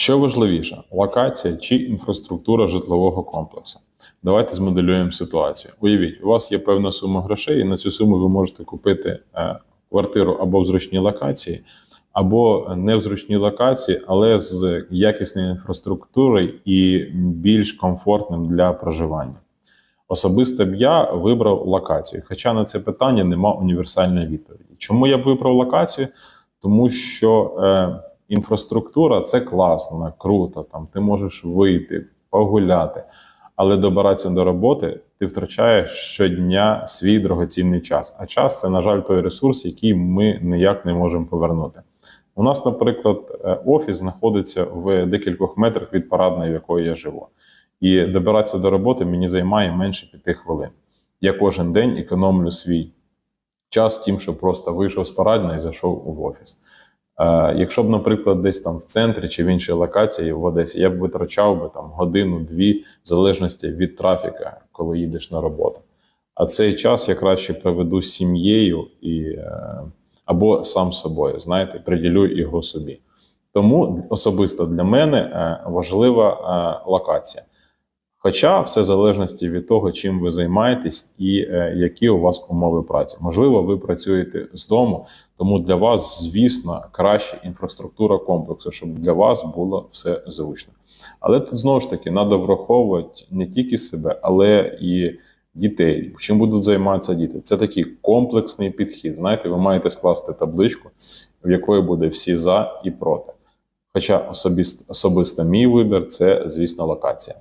Що важливіше, локація чи інфраструктура житлового комплексу? Давайте змоделюємо ситуацію. Уявіть, у вас є певна сума грошей, і на цю суму ви можете купити е, квартиру або в зручній локації, або не в зручній локації, але з якісною інфраструктурою і більш комфортним для проживання. Особисто б я вибрав локацію, хоча на це питання нема універсальної відповіді. Чому я б вибрав локацію? Тому що е, інфраструктура це класно, круто. Там ти можеш вийти, погуляти, але добиратися до роботи ти втрачаєш щодня свій дорогоцінний час. А час це, на жаль, той ресурс, який ми ніяк не можемо повернути. У нас, наприклад, е, офіс знаходиться в декількох метрах від парадної, в якої я живу. І добиратися до роботи мені займає менше п'яти хвилин. Я кожен день економлю свій час тим, що просто вийшов з парадної і зайшов в офіс. Е, якщо б, наприклад, десь там в центрі чи в іншій локації в Одесі, я б витрачав би там годину-дві, в залежності від трафіка, коли їдеш на роботу. А цей час я краще проведу з сім'єю і, е, або сам собою, знаєте, приділю його собі. Тому особисто для мене е, важлива локація. Хоча все в залежності від того, чим ви займаєтесь і е, які у вас умови праці. Можливо, ви працюєте з дому, тому для вас, звісно, краще інфраструктура комплексу, щоб для вас було все зручно. Але тут знову ж таки треба враховувати не тільки себе, але і дітей. Чим будуть займатися діти? Це такий комплексний підхід. Знаєте, ви маєте скласти табличку, в якої буде всі за і проти. Хоча особисто, особисто мій вибір це, звісно, локація.